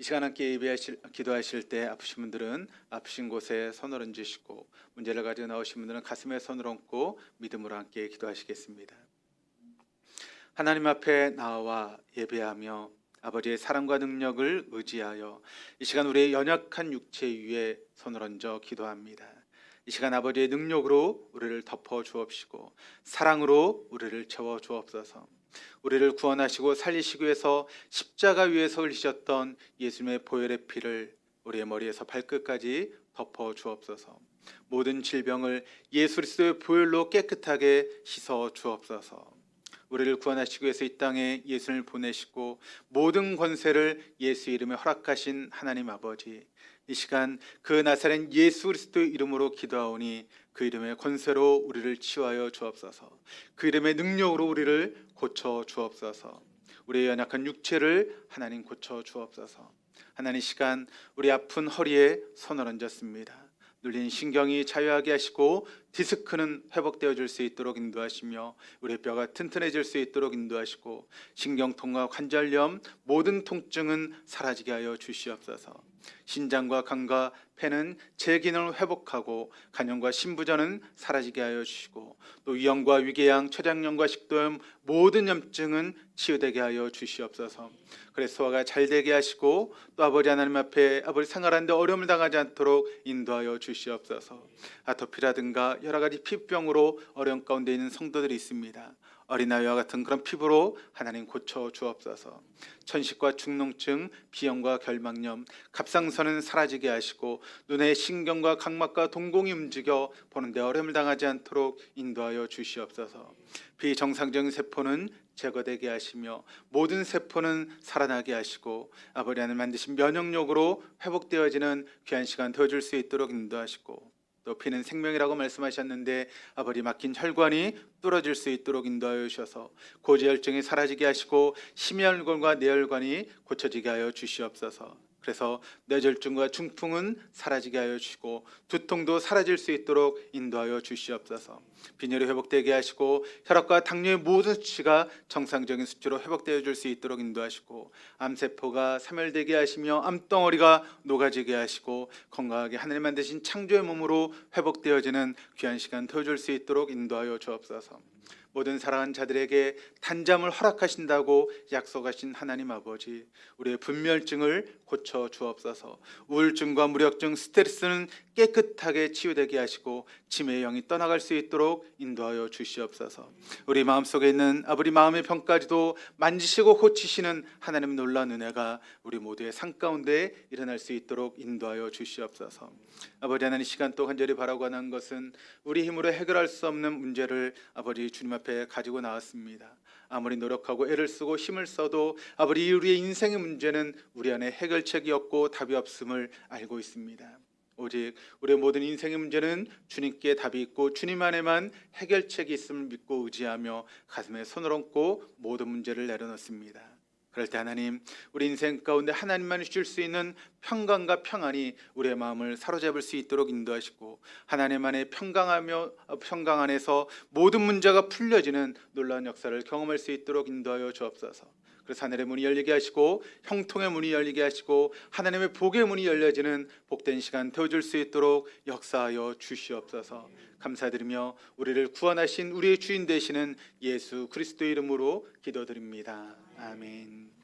이 시간 함께 예배하실 기도하실 때 아프신 분들은 아프신 곳에 손을 얹으시고 문제를 가지고 나오신 분들은 가슴에 손을 얹고 믿음으로 함께 기도하시겠습니다. 하나님 앞에 나와 예배하며 아버지의 사랑과 능력을 의지하여 이 시간 우리의 연약한 육체 위에 손을 얹어 기도합니다. 이 시간 아버지의 능력으로 우리를 덮어 주옵시고 사랑으로 우리를 채워 주옵소서. 우리를 구원하시고 살리시기 위해서 십자가 위에서 흘리셨던 예수님의 보혈의 피를 우리의 머리에서 발끝까지 덮어 주옵소서. 모든 질병을 예수 그리스도의 보혈로 깨끗하게 씻어 주옵소서. 우리를 구원하시기 위해서 이 땅에 예수를 보내시고 모든 권세를 예수 이름에 허락하신 하나님 아버지 이 시간 그 나사렛 예수 그리스도의 이름으로 기도하오니 그 이름의 권세로 우리를 치유하여 주옵소서. 그 이름의 능력으로 우리를 고쳐 주옵소서. 우리의 연약한 육체를 하나님 고쳐 주옵소서. 하나님 이 시간 우리 아픈 허리에 손을 얹었습니다. 눌린 신경이 자유하게 하시고 디스크는 회복되어 줄 수 있도록 인도하시며 우리 뼈가 튼튼해질 수 있도록 인도하시고 신경통과 관절염 모든 통증은 사라지게 하여 주시옵소서. 신장과 간과 폐는 제 기능을 회복하고 간염과 신부전은 사라지게 하여 주시고 또 위염과 위궤양, 췌장염과 식도염 모든 염증은 치유되게 하여 주시옵소서. 그래서 소화가 잘 되게 하시고 또 아버지 하나님 앞에 아버지 생활하는데 어려움을 당하지 않도록 인도하여 주시옵소서. 아토피라든가 여러 가지 피부병으로 어려움 가운데 있는 성도들이 있습니다. 어린아이와 같은 그런 피부로 하나님 고쳐 주옵소서. 천식과 축농증, 비염과 결막염, 갑상선은 사라지게 하시고 눈의 신경과 각막과 동공이 움직여 보는데 어려움을 당하지 않도록 인도하여 주시옵소서. 비정상적인 세포는 제거되게 하시며 모든 세포는 살아나게 하시고 아버지 하나님 만드신 면역력으로 회복되어지는 귀한 시간 되어줄 수 있도록 인도하시고 또 피는 생명이라고 말씀하셨는데 아버지 막힌 혈관이 뚫어질 수 있도록 인도하여 주셔서 고지혈증이 사라지게 하시고 심혈관과 뇌혈관이 고쳐지게 하여 주시옵소서. 그래서 뇌졸중과 중풍은 사라지게 하여 주시고 두통도 사라질 수 있도록 인도하여 주시옵소서. 빈혈이 회복되게 하시고 혈압과 당뇨의 모든 수치가 정상적인 수치로 회복되어 줄 수 있도록 인도하시고 암세포가 사멸되게 하시며 암덩어리가 녹아지게 하시고 건강하게 하나님 만드신 창조의 몸으로 회복되어지는 귀한 시간 되어줄 수 있도록 인도하여 주옵소서. 모든 사랑하는 자들에게 단잠을 허락하신다고 약속하신 하나님 아버지 우리의 분멸증을 고쳐 주옵소서. 우울증과 무력증 스트레스는 깨끗하게 치유되게 하시고 치매의 영이 떠나갈 수 있도록 인도하여 주시옵소서. 우리 마음속에 있는 아버지 마음의 병까지도 만지시고 고치시는 하나님 놀라운 은혜가 우리 모두의 삶 가운데 일어날 수 있도록 인도하여 주시옵소서. 아버지 하나님 시간 또 간절히 바라고 하는 것은 우리 힘으로 해결할 수 없는 문제를 아버지 주님 앞에 가지고 나왔습니다. 아무리 노력하고 애를 쓰고 힘을 써도 아버지 우리의 인생의 문제는 우리 안에 해결책이 없고 답이 없음을 알고 있습니다. 오직 우리의 모든 인생의 문제는 주님께 답이 있고 주님 안에만 해결책이 있음을 믿고 의지하며 가슴에 손을 얹고 모든 문제를 내려놓습니다. 그럴 때 하나님 우리 인생 가운데 하나님만 주실 수 있는 평강과 평안이 우리의 마음을 사로잡을 수 있도록 인도하시고 하나님 안에 평강하며 평강 안에서 모든 문제가 풀려지는 놀라운 역사를 경험할 수 있도록 인도하여 주옵소서. 그래서 하늘의 문이 열리게 하시고 형통의 문이 열리게 하시고 하나님의 복의 문이 열려지는 복된 시간 되어줄 수 있도록 역사하여 주시옵소서. 감사드리며 우리를 구원하신 우리의 주인 되시는 예수 그리스도 이름으로 기도드립니다. 아멘.